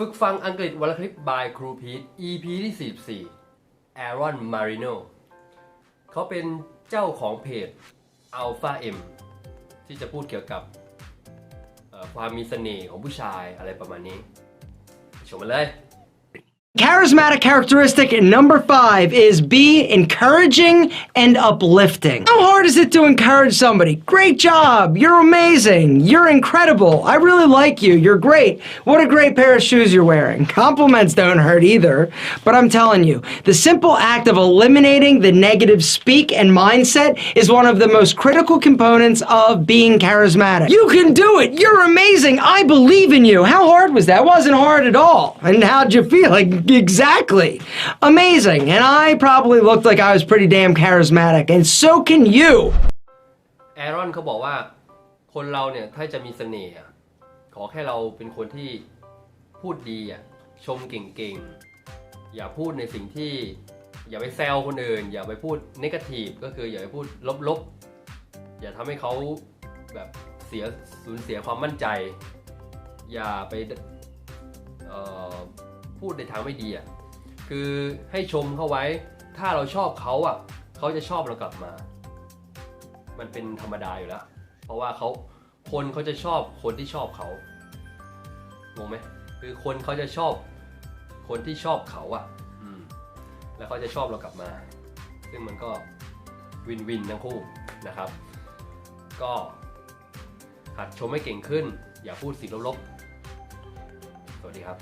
ฝึกฟังอังกฤษวันละคลิป by ครูพีท EP ที่ 44 Aaron Marino เขาเป็นเจ้าของเพจ Alpha M ที่จะพูดเกี่ยวกับความมีเสน่ห์ของผู้ชายอะไรประมาณนี้ไปชมมาเลย Charismatic characteristic number five is be encouraging and uplifting. How hard is it to encourage somebody? Great job. You're amazing. You're incredible. I really like you. You're great. What a great pair of shoes you're wearing. Compliments don't hurt either. But I'm telling you, the simple act of eliminating the negative speak and mindset is one of the most critical components of being charismatic. You can do it. You're amazing. I believe in you. How hard was that? It wasn't hard at all. And how'd you feel? Like, exactly. Amazing. And I probably looked like I was pretty damn charismatic. And so can you. แอรอนเขาบอกว่าคนเราเนี่ยถ้าจะมีเสน่ห์อะขอแค่เราเป็นคนที่พูดดีอ่ะชมเก่งๆ อย่าพูดในสิ่งที่ อย่าไปแซวคนอื่น อย่าไปพูดนกาทีฟก็คืออย่าไปพูดลบๆ อย่าทำให้เขาแบบเสียสูญเสียความมั่นใจ อย่าไปพูดในทางไม่ดีอะคือให้ชมเขาไว้ ถ้าเราชอบเขาอะเขาจะชอบเรากลับมา มันเป็นธรรมดาอยู่แล้ว เพราะว่าเขาคนเขาจะชอบคนที่ชอบเขางงไหมคือคนเขาจะชอบ คนที่ชอบเขาอะ่ะอืมแล้วเขาจะชอบเรากลับมา ซึ่งมันก็วินวินทั้งคู่นะครับ ก็หัดชมให้เก่งขึ้น อย่าพูดสิ่งลบๆ สวัสดีครับ